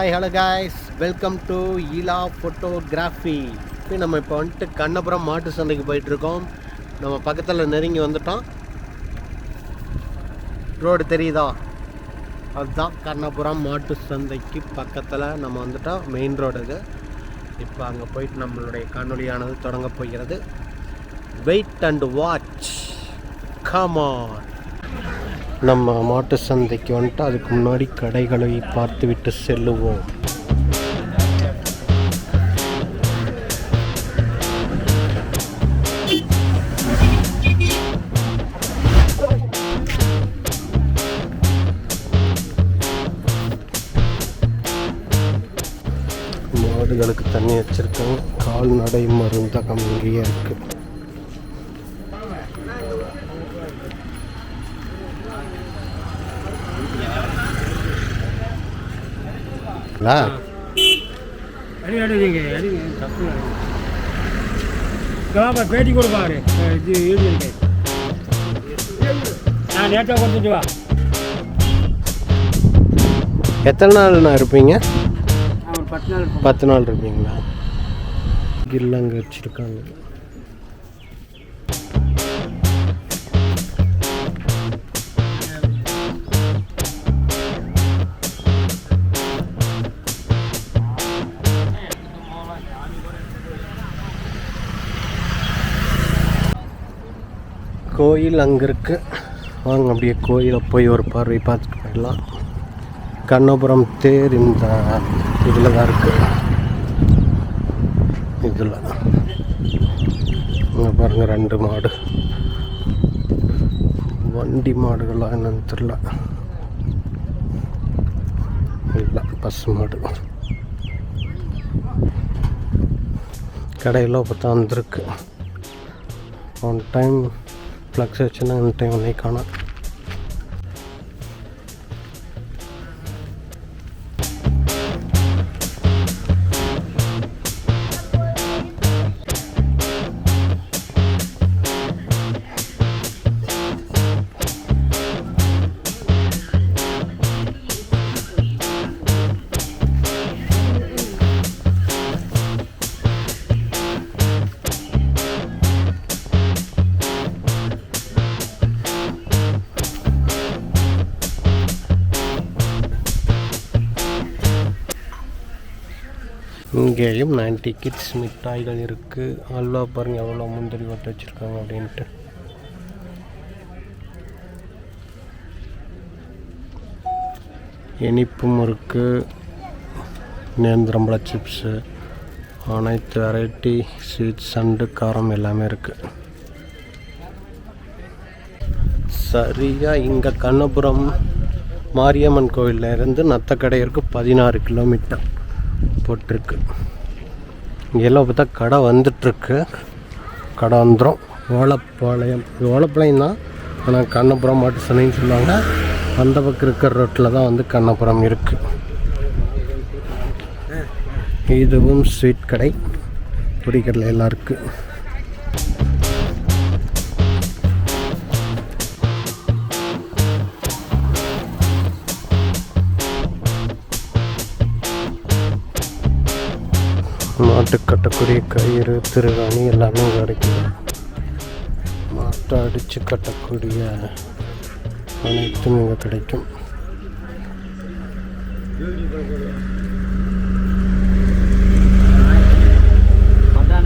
Hi hello guys welcome to Eela photography இப்போ நம்ம இப்போ வந்துட்டு கண்ணபுரம் மாட்டு சந்தைக்கு போயிட்டுருக்கோம். நம்ம பக்கத்தில் நெருங்கி வந்துட்டோம். ரோடு தெரியுதா? அதுதான் கண்ணபுரம் மாட்டு சந்தைக்கு பக்கத்தில் நம்ம வந்துட்டோம். மெயின் ரோடு இது இப்போ அங்கே போயிட்டு நம்மளுடைய காணொலியானது தொடங்க போகிறது. வெயிட் அண்ட் வாட்ச் கமான் நம்ம மாட்டு சந்தைக்கு வந்துட்டு அதுக்கு முன்னாடி கடைகளை பார்த்துவிட்டு செல்லுவோம். மாடுகளுக்கு தண்ணி வச்சிருக்கோம் கால்நடை மருந்தகம் இங்கேயே இருக்குது ங்களா? அடி அடிங்க அடிங்க தப்பு இங்கே பேட்டி கொடுப்பாரு நான் நேற்றாக கொடுத்துட்டு வா. எத்தனை நாள்ண்ணா இருப்பீங்க? நான். பத்து நாள் இருப்பீங்களா? கில்லங்க வச்சுருக்காங்க. கோயில் அங்கே இருக்குது வாங்க அப்படியே கோயிலை போய் ஒரு பார்வை பார்த்துட்டு போயிடலாம். கண்ணபுரம் தேர் இந்த இதில் தான் இருக்குது இதில். இங்கே பாருங்க ரெண்டு மாடு. வண்டி மாடுகள்லாம் என்னன்னு தெரில இல்லை பசு மாடு. கடையில் பார்த்தா வந்திருக்கு ஒன் டைம் ஃப்ளக்ஸ் வச்சுன்னா இந்த டைம் ஒன்றே இங்கேயும் நைன்டி கிட்ஸ் மிட்டாய்கள் இருக்குது அல்வா பாருங்கள் எவ்வளோ முந்திரி ஒட்டு வச்சுருக்காங்க அப்படின்ட்டு. இனிப்பு முறுக்கு நேந்திரம்பழ சிப்ஸு அனைத்து வெரைட்டி ஸ்வீட்ஸ் அண்டு காரம் எல்லாமே இருக்குது சரியாக இங்கே கண்ணபுரம் மாரியம்மன் கோயிலில் இருந்து நத்தக்கடையிற்கு பதினாறு கிலோமீட்டர் போட்டிருக்கு. இங்கெல்லாம் பார்த்தா கடை வந்துட்டுருக்கு. கடை வந்துடும் ஓலப்பாளையம். ஓலப்பாளையம் தான். ஆனால் கண்ணபுரம் மாட்டு சந்தைன்னு சொல்லுவாங்க. அந்த பக்கம் இருக்கிற ரோட்டில் தான் வந்து கண்ணபுரம் இருக்குது இதுவும் ஸ்வீட் கடை. பொரிக்கடலை எல்லாம் இருக்குது மாட்டு கட்டக்கூடிய கயிறு திருகாணி எல்லாமே இங்க கிடைக்குது மாட்டை அடித்து கட்டக்கூடிய அனைத்தும் இங்கே கிடைக்கும்.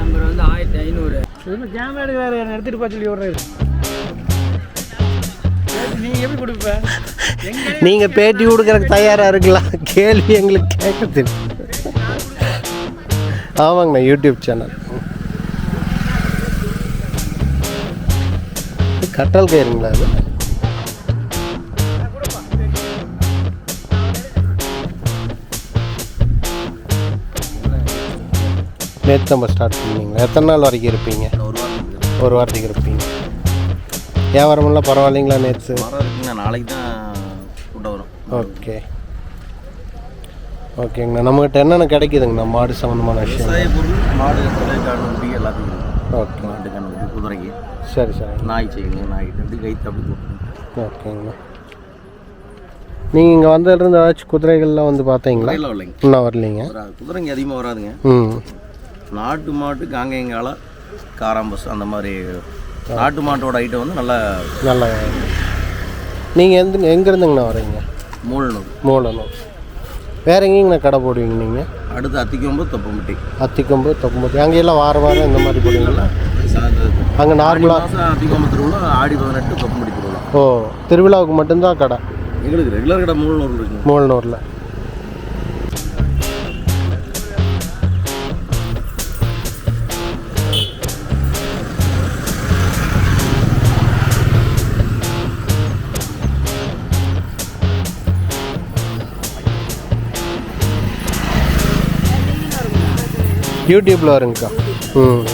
நம்பர் வந்து ஆயிரத்தி ஐநூறு. கேமரா எடுத்துகிட்டு போக சொல்லி விட்றாரு நீங்கள் எப்படி கொடுப்ப நீங்கள் பேட்டி கொடுக்குறதுக்கு தயாராக இருக்கலாம். கேள்வி எங்களுக்கு கேட்க தெரியும் ஆமாங்கண்ணா யூடியூப் சேனல் கட்டல் கயிறுங்களா அது நேற்று நம்ம ஸ்டார்ட் பண்ணீங்களா? எத்தனை நாள் வரைக்கும் இருப்பீங்க? ஒரு வாரத்துக்கு. இருப்பீங்க. வியாபாரமெல்லாம் பரவாயில்லைங்களா நேற்று நாளைக்கு தான் கூட்டம் வரும். ஓகே ஓகேங்கண்ணா. நம்மகிட்ட என்னென்ன கிடைக்குதுங்கண்ணா? மாடு சம்மந்தமான விஷயம் விவசாய பொருள் மாடு கடை காணுக்குட்டி எல்லாத்தையும். ஓகே. மாட்டு காணுக்குட்டி குதிரைக்கு. சரி சரி. நாய் செய்யுங்க நாய் அப்படி கைத்து அப்படி ஓகேங்கண்ணா. நீங்கள் இங்கே வந்ததுலேருந்து ஏதாச்சும் குதிரைகள்லாம் வந்து பார்த்தீங்களா? குதிரையில் இல்லைங்க இன்னும் வரலீங்க. குதிரைங்க அதிகமாக வராதுங்க. ம். நாட்டு மாட்டு காங்கேயங்கால காராம்பஸ் அந்த மாதிரி நாட்டு மாட்டோட ஐட்டம் வந்து நல்லா நல்லா நீங்கள் எந்த எங்கேருந்துங்கண்ணா வரீங்க? மூழ்நூறு மூலனூர். வேறு எங்கேங்கண்ணா கடை போடுவீங்க நீங்கள் அடுத்து அத்திக்கொம்பு தொப்பம்பட்டி. அத்திக்கொம்பு தொப்பம்பட்டி. அங்கெல்லாம் வார வாரம் இந்த மாதிரி போடுவீங்களா? அங்கே நார்மலாக அத்திக்கொம்பு திருவிழா ஆடி பதினெட்டு தொப்பம்பட்டி திருவிழா. ஓ திருவிழாவுக்கு மட்டும்தான் கடை? எங்களுக்கு ரெகுலர் கடை மூழ்நூறு இருக்குங்க. யூடியூப்பில் வருங்கக்கா. ம்.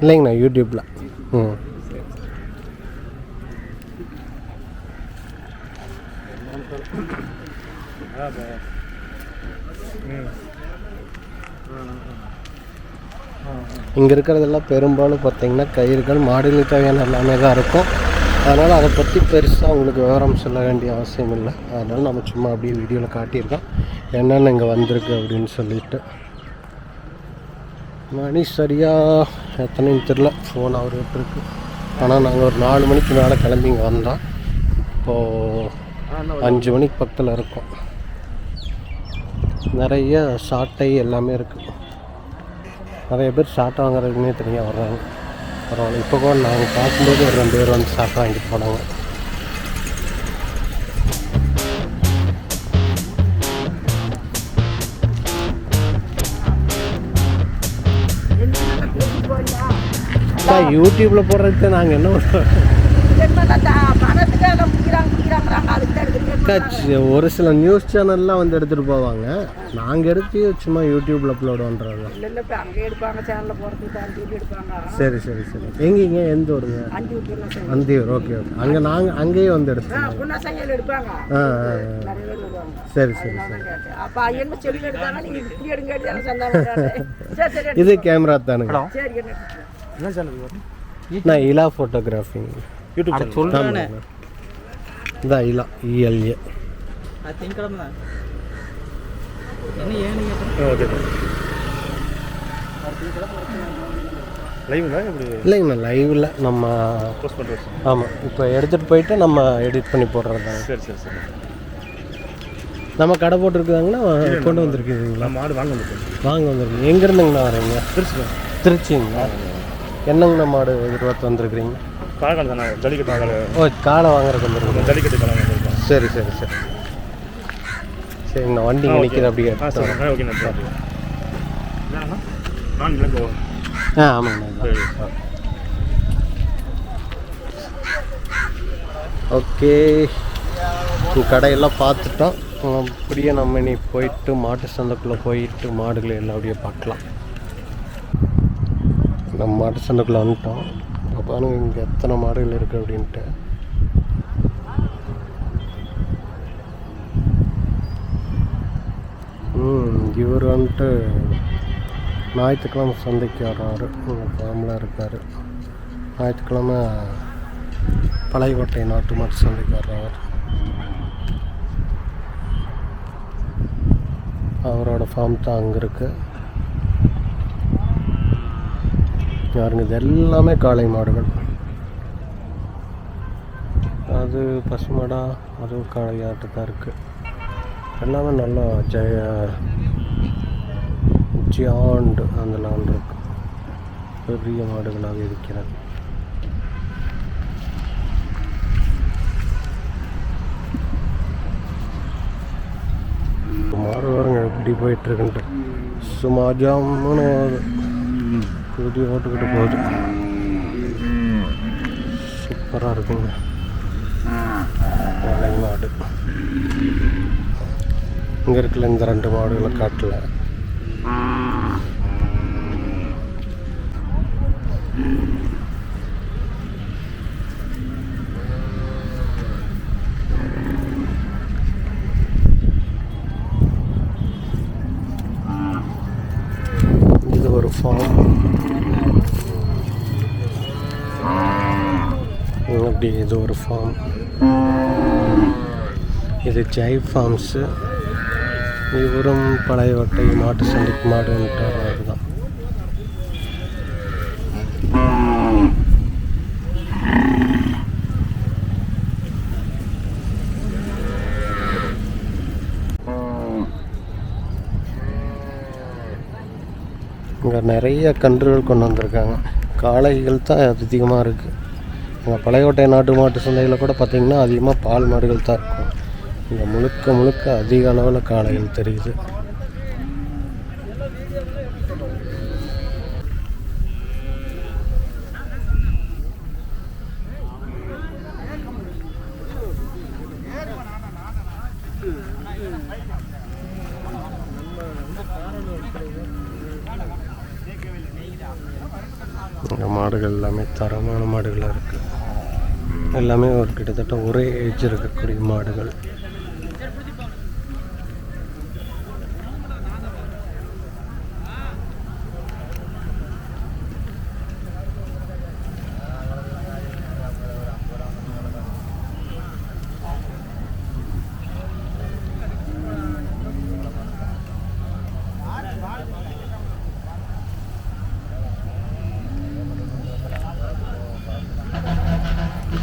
இல்லைங்கண்ணா யூடியூப்பில் ம். இங்கே இருக்கிறதெல்லாம் பெரும்பாலும் பார்த்தீங்கன்னா கயிறுகள் மாடுகளுக்கு தேவையான எல்லாமே தான் இருக்கும். அதனால் அதை பற்றி பெருசாக உங்களுக்கு விவரம் சொல்ல வேண்டிய அவசியம் இல்லை. அதனால் நம்ம சும்மா அப்படியே வீடியோவில் காட்டியிருக்கோம். என்னென்ன இங்கே வந்திருக்கு அப்படின்னு சொல்லிட்டு. மணி சரியாக எத்தனைன்னு தெரில ஃபோன் அவர் இருக்கு. ஆனால் நாங்கள் ஒரு நாலு மணிக்கு மேலே கிளம்பி இங்கே வந்தோம். இப்போது அஞ்சு மணிக்கு பக்கத்தில் இருக்கோம். நிறைய சாட்டை எல்லாமே இருக்குது நிறைய பேர் ஷார்ட் வாங்குறதுக்குனே தனியாக வர்றாங்க. பரவாயில்ல. இப்போ கூட நாங்கள் பார்க்கும்போது ஒரு ரெண்டு பேர் வந்து ஷார்ட் வாங்கிட்டு போனாங்க. அக்கா, யூடியூப்ல போடுறதுக்கு நாங்கள் என்ன பண்ணுறோம் ஒரு சில நியூஸ் சேனல்லாம் வந்து எடுத்துகிட்டு போவாங்க. நாங்கள் எடுத்து சும்மா யூடியூப்ல அப்லோட் எடுப்பாங்க சரி சரி சரி. எங்கேங்க எந்த ஊருங்க? அந்தியூர் ஓகே ஓகே அங்கே நாங்கள் அங்கேயே வந்து எடுப்பாங்க. ஆ சரி சரி சரி. இது கேமரா தானுங்க. நான் இலா ஃபோட்டோகிராஃபி யூடியூப் சொல்கிறேன் இதான் இலா E இஎல்ஏ. அது திங்கக்கிழமை தான். என்ன ஏன்னு கேட்டேன் இல்லைங்கண்ணா லைவில் நம்ம ஆமாம் இப்போ எடுத்துகிட்டு போயிட்டு நம்ம எடிட் பண்ணி போடுறது தான் சரி சரி சரி. நம்ம கடை போட்டிருக்குதாங்கண்ணா கொண்டு வந்திருக்கீங்களா மாடு வாங்க வந்துட்டேன் வாங்க வந்திருக்கீங்க எங்கேருந்துங்கண்ணா வரீங்க? திருச்சி திருச்சிங்களா? என்னங்கண்ணா மாடு எதிர்பார்த்து வந்திருக்கிறீங்க? காலகாலம் தானே ஜல்லிக்கட்டு கால ஓ காலை வாங்குறதுக்கு வந்திருக்கீங்க ஜல்லிக்கட்டு காலம் வந்திருக்கோம் சரி சரி சரி. சரிங்கண்ணா வண்டி நிற்கிது அப்படியே. ஆ சரி ஓகே நான் நான் போவோம் ஆ ஆமாங்கண்ணா ஓகே. கடையெல்லாம் பார்த்துட்டோம். அப்படியே நம்ம இனி போயிட்டு மாட்டு சந்தைக்குள்ளே போயிட்டு மாடுகளை எல்லாம் அப்படியே பார்க்கலாம். நம்ம மாட்டு சந்தைக்குள்ளே வந்துட்டோம். இப்போ பாருங்க இங்கே எத்தனை மாடுகள் இருக்குது அப்படின்ட்டு. இவர் வந்துட்டு ஞாயிற்றுக்கிழமை சந்தைக்கு வர்றாரு ஃபார்மில் இருக்கார். ஞாயிற்றுக்கிழமை பழையக்கோட்டை நாட்டு மாட்டு சந்தைக்கு வர்றவர் அவரோட ஃபார்ம் தான் அங்கே இருக்குது பாருங்க இது எல்லாமே காளை மாடுகள். அது பசுமாடா அதுவும் காளையாட்டு தான் இருக்கு. எல்லாமே நல்லா ஜெய ஜியாண்டு அந்த லான் இருக்கு. பெரிய மாடுகளாக இருக்கிறது. மாடு வரங்க எப்படி போயிட்டு இருக்குன்ட்டு. சும்மா ஜாமுன்னு கூட்டி ஓட்டுக்கிட்டு போகுது. சூப்பராக இருக்குங்க. மலை மாடு இங்கே இருக்கல இந்த ரெண்டு மாடுகளை காட்டில். Mm-hmm. ஒரு ஃபார்ம் அப்படி இது ஒரு ஃபார்ம் இது ஜெய் ஃபார்ம்ஸு இவரும் பழைய வட்டை மாட்டு சண்டைக்கு மாடு தான் அங்கே நிறைய கன்றுகள் கொண்டு வந்திருக்காங்க. காளைகள் தான் அதிகமாக இருக்குது. எங்கள் பழையோட்டை நாட்டு மாட்டு சந்தையில் கூட பார்த்திங்கன்னா அதிகமாக பால் மாடுகள் தான் இருக்கும். இங்கே முழுக்க முழுக்க அதிக அளவில் காளைகள் தெரியுது இங்கே மாடுகள் எல்லாமே தரமான மாடுகளாக இருக்குது எல்லாமே ஒரு கிட்டத்தட்ட ஒரே ஏஜ் இருக்கக்கூடிய மாடுகள்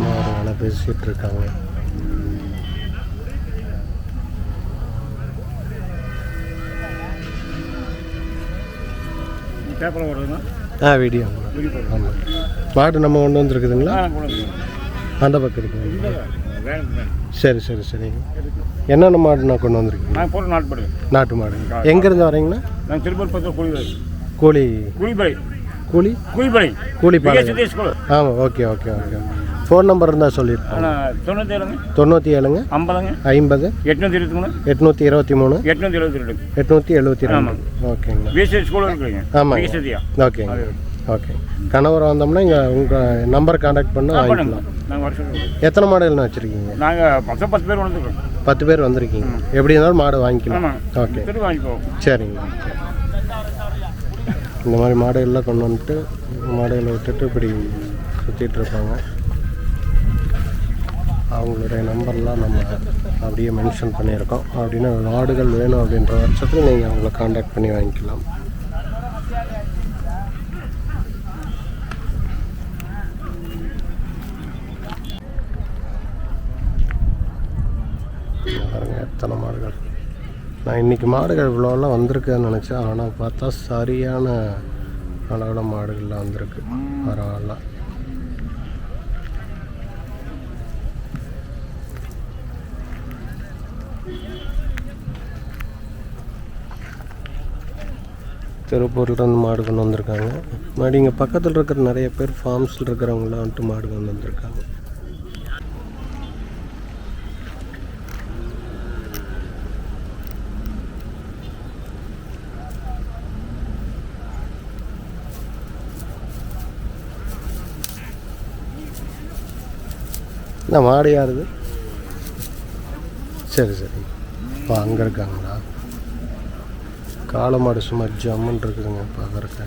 மாடுகளை பேசிகிட்டு இருக்காங்க ஆ வீடியோ. ஆமாம் மாடு நம்ம கொண்டு வந்திருக்குதுங்களா? அந்த பக்கம் வேணும் சரி சரி சரிங்க என்னென்ன மாடு நான் கொண்டு வந்திருக்கீங்க? நாட்டு மாடு. எங்கேருந்து வரீங்கண்ணா? நான் திருப்பூர் கூலி கூலி கூலி ஆமாம் okay okay okay. Phone number இருந்தால் சொல்லியிருப்பாங்க ஆனால் தொண்ணூற்றி ஏழுங்க? ஐம்பதுங்க? ஐம்பது. எட்நூற்றி இருபத்தி மூணு? எட்நூற்றி இருபத்தி மூணு. எட்நூற்றி எழுபத்தி ரெண்டு. எட்நூற்றி எழுபத்தி ரெண்டு. ஓகேங்கண்ணா விஎஸ்எஸ் ஸ்கூலில் இருக்குங்க சத்யா ஓகேங்க. ஓகே. கணவர் வந்தோம்னா இங்கே உங்கள் நம்பர் காண்டாக்ட் பண்ண வாங்கிக்கலாம். எத்தனை மாடுகள்ண்ணா வச்சுருக்கீங்க? நாங்கள் பத்து பத்து பேர் வந்துருக்கோம் பத்து பேர் வந்திருக்கீங்க. எப்படி இருந்தாலும் மாடு வாங்கிக்கலாம். ஆமாம் ஓகே. சரிங்க. இந்த மாதிரி மாடுகள்லாம் கொண்டு வந்துட்டு மாடுகளை விட்டுட்டு இப்படி சுற்றிட்டு இருப்பாங்க. அவங்களுடைய நம்பர்லாம் நம்ம அப்படியே மென்ஷன் பண்ணியிருக்கோம். அப்படின்னா மாடுகள் வேணும் அப்படின்ற பட்சத்தில் நீங்கள் அவங்கள காண்டாக்ட் பண்ணி வாங்கிக்கலாம். எத்தனை மாடுகள். நான் இன்றைக்கி மாடுகள் இவ்வளோலாம் வந்திருக்குன்னு நினச்சேன். ஆனால் பார்த்தா சரியான அளவில் மாடுகள்லாம் வந்திருக்கு. பரவாயில்ல. திருப்பூர்லேருந்து மாடு கொண்டு வந்திருக்காங்க. மறுபடி இங்கே பக்கத்தில் இருக்கிற நிறைய பேர் ஃபார்ம்ஸில் இருக்கிறவங்களாம் வந்துட்டு மாடு கொண்டு வந்திருக்காங்க. என்ன மாடு யாருது? சரி சரி. இப்போ அங்கே இருக்காங்களா? காளை மாடு சும்மா ஜம்முன்னு இருக்குதுங்க பார்க்குறக்க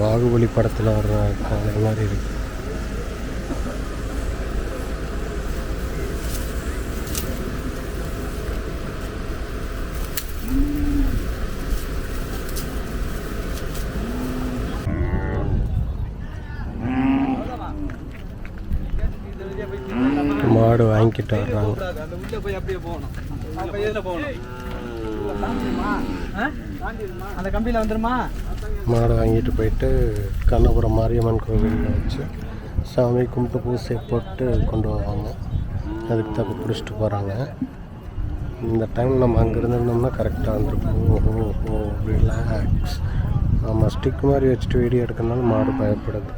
பாகுபலி படத்தில் வர்ற காலை மாதிரி இருக்கு. மாடு வாங்கிட்டு வர்றாங்க. அந்த கம்பியில் வந்துருமா மாடு வாங்கிட்டு போயிட்டு கண்ணபுரம் மாரியம்மன் கோவிலில் வச்சு சாமி கும்பிட்டு பூசை போட்டு கொண்டு வருவாங்க. அதுக்கு தப்பு பிடிச்சிட்டு போகிறாங்க இந்த டைம் நம்ம அங்கே இருந்திருந்தோம்னா கரெக்டாக வந்திருப்போம் ஓஹோ ஓ ரிலாக்ஸ் நம்ம ஸ்டிக் மாதிரி வச்சுட்டு வீடியோ எடுக்கிறதுனால மாடு பயப்படுது.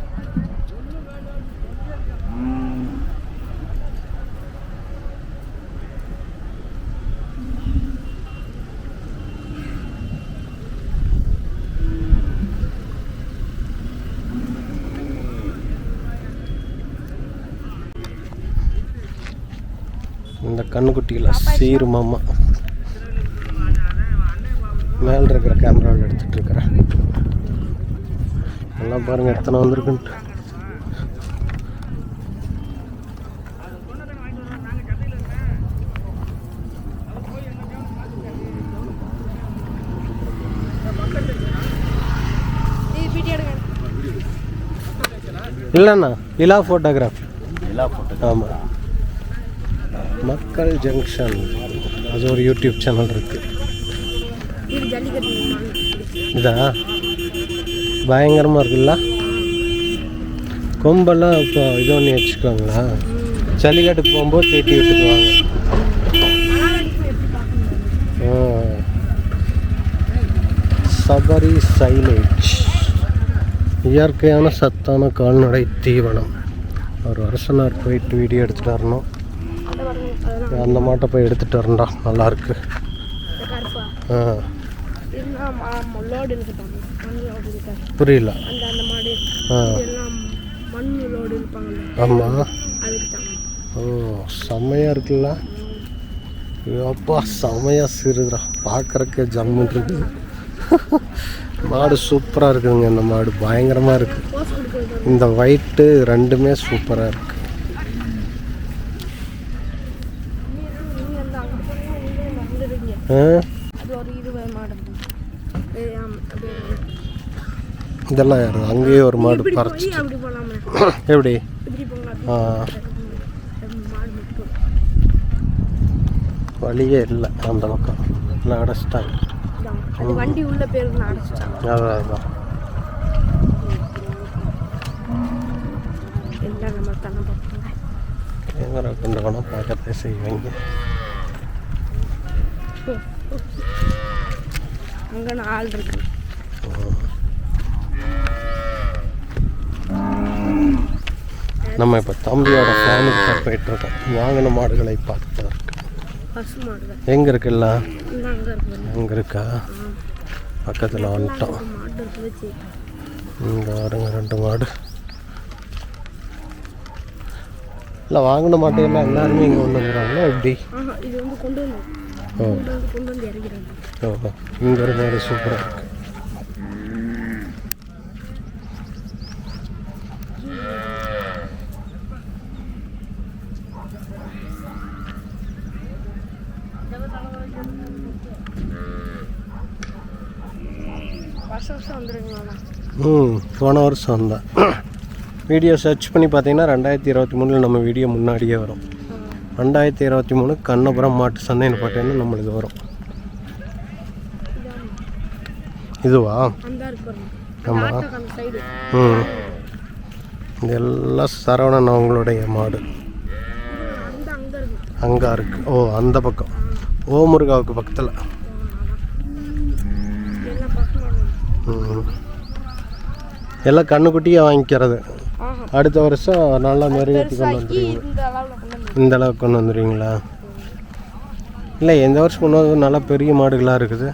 கண்ணுக்குட்டியில் சீரு மாமா. மேலே இருக்கிற கேமராவில் எடுத்துகிட்டு இருக்கிறேன். நல்லா பாருங்கள் எத்தனை வந்திருக்குன்ட்டு. இல்லைண்ணா இலா ஃபோட்டோகிராஃபி இலா ஃபோட்டோ ஆமாம் மக்கள் ஜங்ஷன். அது ஒரு யூடியூப் சேனல் இருக்கு. இது பயங்கரமாக இருக்குல்ல? கொம்பெல்லாம் இப்போ இது பண்ணி வச்சுக்குவாங்களா ஜல்லிக்கட்டுக்கு போகும்போது தேட்டி விட்டுக்குவாங்க. சபரி சைலேஜ். இயற்கையான சத்தான கால்நடை தீவனம். ஒரு வருஷனார் போயிட்டு வீடியோ எடுத்துகிட்டு வரணும். அந்த மாட்டை போய் எடுத்துகிட்டு வரண்டா நல்லா இருக்கு. இந்த கருப்பா? ஆ. இருக்காது புரியல. ஆமாம் ஓ செம்மையாக இருக்குல்ல. அப்பா செம்மையாக சிறுதுடா பார்க்குறக்கே ஜம்முன்னு இருக்குது மாடு சூப்பராக இருக்குதுங்க இந்த மாடு பயங்கரமாக இருக்குது இந்த ஒயிட்டு ரெண்டுமே சூப்பராக இருக்கு நீங்கள் அந்த அங்கே போனீங்கன்னா நீங்கள் வந்துடுவீங்க ஆ? அது ஒரு இருபது மாடு இது, ஆம், அப்படியே இதெல்லாம் யாரு? அங்கேயே ஒரு மாடு பறிச்சு எப்படி? வழியே இல்லை அந்த பக்கம். எல்லாம் அடைச்சிட்டாங்க. வண்டி உள்ள பேருந்து அடைச்சிட்டாங்க. அதான் அதான். எல்லாம் நம்ம கேமரா கொண்டு வேணால் பார்க்கறதே செய்வாங்க. அங்கே ஆள் இருக்கு நம்ம இப்போ தம்பியோட ஃபேமிலி தான் போயிட்டுருக்கோம் வாங்கின மாடுகளை பார்த்துட்டு இருக்கு பசு மாடுகள் எங்கே இருக்குல்ல? அங்கே இருக்கு. பக்கத்தில் வந்துட்டோம். இங்கே வருங்க ரெண்டு மாடு. இல்லை வாங்கின மாட்டையெல்லாம் எல்லாருமே இங்கே கொண்டு வந்துடுறாங்களா எப்படி? ஓ ஓ. இங்கே ஒரு சூப்பராக இருக்கு. ம் போன வருஷம் வந்தேன் வீடியோ சர்ச் பண்ணி பார்த்தீங்கன்னா ரெண்டாயிரத்தி இருபத்தி மூணில் நம்ம வீடியோ முன்னாடியே வரும். ரெண்டாயிரத்தி இருபத்தி மூணு கண்ணபுரம் மாட்டு சந்தைன்னு பார்த்தீங்கன்னா நம்மளுக்கு வரும். இதுவா? அந்த இருக்கு பாருங்க ஆமா. அந்த ஆட்டோக்கு அந்த சைடு ம். இதெல்லாம் சரவணன் அவங்களுடைய மாடு. அங்கே இருக்கு. ஓ அந்த பக்கம். ஓமுருகாவுக்கு பக்கத்தில். எல்லாம் எல்லாம் கண்ணுக்குட்டியாக வாங்கிக்கிறது. அடுத்த வருஷம் நல்லா மெருகேற்றி கொண்டு வந்துடுவீங்க. இந்த அளவுக்கு கொண்டு வந்துடுவீங்களா இல்லை எந்த வருஷம் கொண்டு வந்து நல்லா பெரிய மாடுகளாக இருக்குது.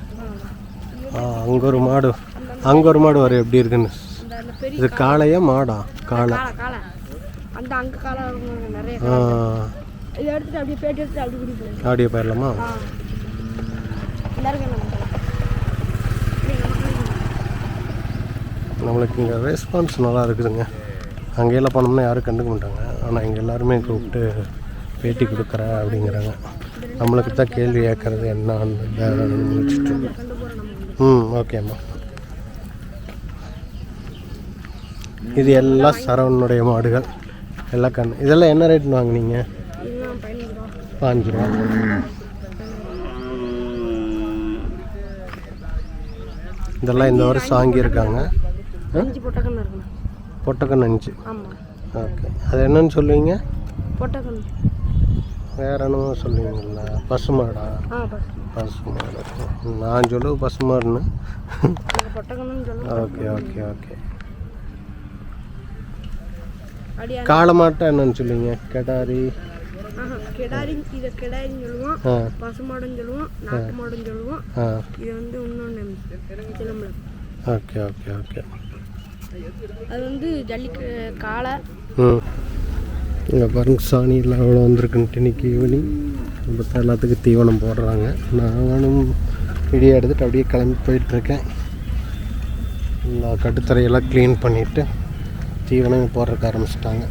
அங்கே ஒரு மாடு அங்கே ஒரு மாடு வரும் எப்படி இருக்குன்னு. இது காளையா மாடா? காளை. காளை காளை. அந்த அங்கே காளை இருக்கும் நிறைய ஆ. இதை எடுத்துட்டு அப்படியே போயிடலாமா? நம்மளுக்கு இங்கே ரெஸ்பான்ஸ் நல்லா இருக்குதுங்க. அங்கேயெல்லாம் போனோம்னா யாரும் கண்டுக்க மாட்டாங்க. ஆனால் இங்கே எல்லாருமே கூப்பிட்டு பேட்டி கொடுக்குற அப்படிங்கிறாங்க. நம்மளுக்கு தான் கேள்வி கேட்கறது என்ன முடிச்சுட்டு கண்டு போகிறோம் நம்ம வந்து ம் ஓகேம்மா இது எல்லாம் சரவணனுடைய மாடுகள். எல்லாம் கண் இதெல்லாம் என்ன ரேட்னு வாங்குனீங்க? பதினஞ்சு ரூபா. இதெல்லாம் இந்த வருஷம் வாங்கியிருக்காங்க. பொட்டக்கன் அஞ்சு ஓகே அது என்னன்னு சொல்லுவீங்க? பொட்டக்கன்று. வேற என்னமோ சொல்லுவீங்களா பசுமாடா? ஆ பஸ் பசுமாடு. நான் அந்த பொட்டக்கண்ணுன்னு சொல்லுவோம். Okay okay okay. காளை மாட்டை என்னன்னு சொல்லுவீங்க? கெடாரி. ஆஹா கிடாரி இதை கிடாரின்னு சொல்லுவோம். பசுமாடுன்னு சொல்லுவோம். நாட்டு மாடுன்னு சொல்லுவோம். இது வந்து இன்னொன்று சிலம்பலம் ஓகே ஓகே ஓகே. அது வந்து ஜல்லிக்கு காளை. இங்கே பாருங்க சாணியில் எவ்வளோ வந்திருக்குன்ட்டு இன்றைக்கி ஈவினிங் இப்போ எல்லாத்துக்கும் தீவனம் போடுறாங்க. நானும் வீடியோ எடுத்துகிட்டு அப்படியே கிளம்பி போயிட்டுருக்கேன் எல்லா கட்டுத்தரையெல்லாம் க்ளீன் பண்ணிவிட்டு தீவனம் போடுறதுக்கு ஆரம்பிச்சிட்டாங்க.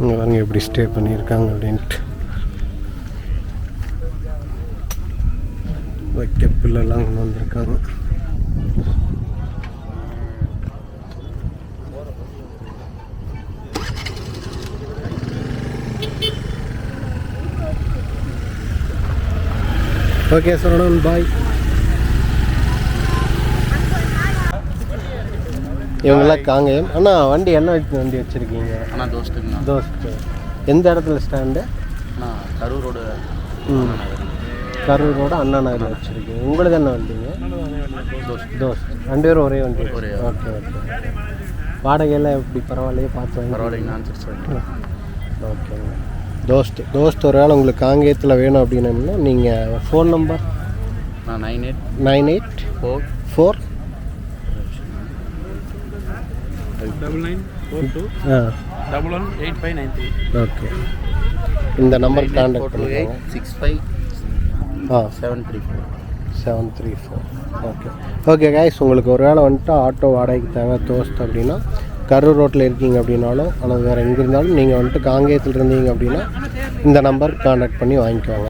இங்கே பாருங்க எப்படி ஸ்டே பண்ணியிருக்காங்க அப்படின்ட்டு. வைக்க பில்லெல்லாம் கொண்டு வந்திருக்காங்க ஓகே சரவணன் பாய் இவங்கெல்லாம் காங்கேயம் அண்ணா வண்டி என்ன வச்சு வண்டி வச்சுருக்கீங்க? ஆனால் தோஸ்துங்கண்ணா. தோஸ்து. எந்த இடத்துல ஸ்டாண்டு அண்ணா கரூரோட கரூரோட அண்ணா நகரில் வச்சுருக்கீங்க உங்களுக்கு என்ன வண்டிங்க தோஸ்த். ரெண்டு பேரும் ஒரே வண்டி. ஒரே. Okay okay. வாடகையெல்லாம் எப்படி? பரவாயில்லையே பார்த்து வாங்கி. பரவாயில்லைங்க ஓகேங்க தோஸ்ட் தோஸ்த். ஒரு வேளை உங்களுக்கு காங்கேயத்தில் வேணும் அப்படின்னம்னா நீங்கள் ஃபோன் நம்பர் நான் nine eight nine eight four four double nine four two ah. Double one eight five nine three okay இந்த நம்பர் கான்டாக்ட் ஃபோர் டூ பண்ணிக்கோங்க. Eight six five seven three four seven three four okay okay guys உங்களுக்கு ஒரு வேளை வந்துட்டு auto வாடகைக்கு தேவை தோஸ்த் அப்படின்னா கரூர் ரோட்டில் இருக்கீங்க அப்படின்னாலும் ஆனால் வேறு எங்கே இருந்தாலும் நீங்கள் வந்துட்டு காங்கேயத்தில் இருந்தீங்க அப்படின்னா இந்த நம்பர் கான்டாக்ட் பண்ணி வாங்கிக்குவாங்க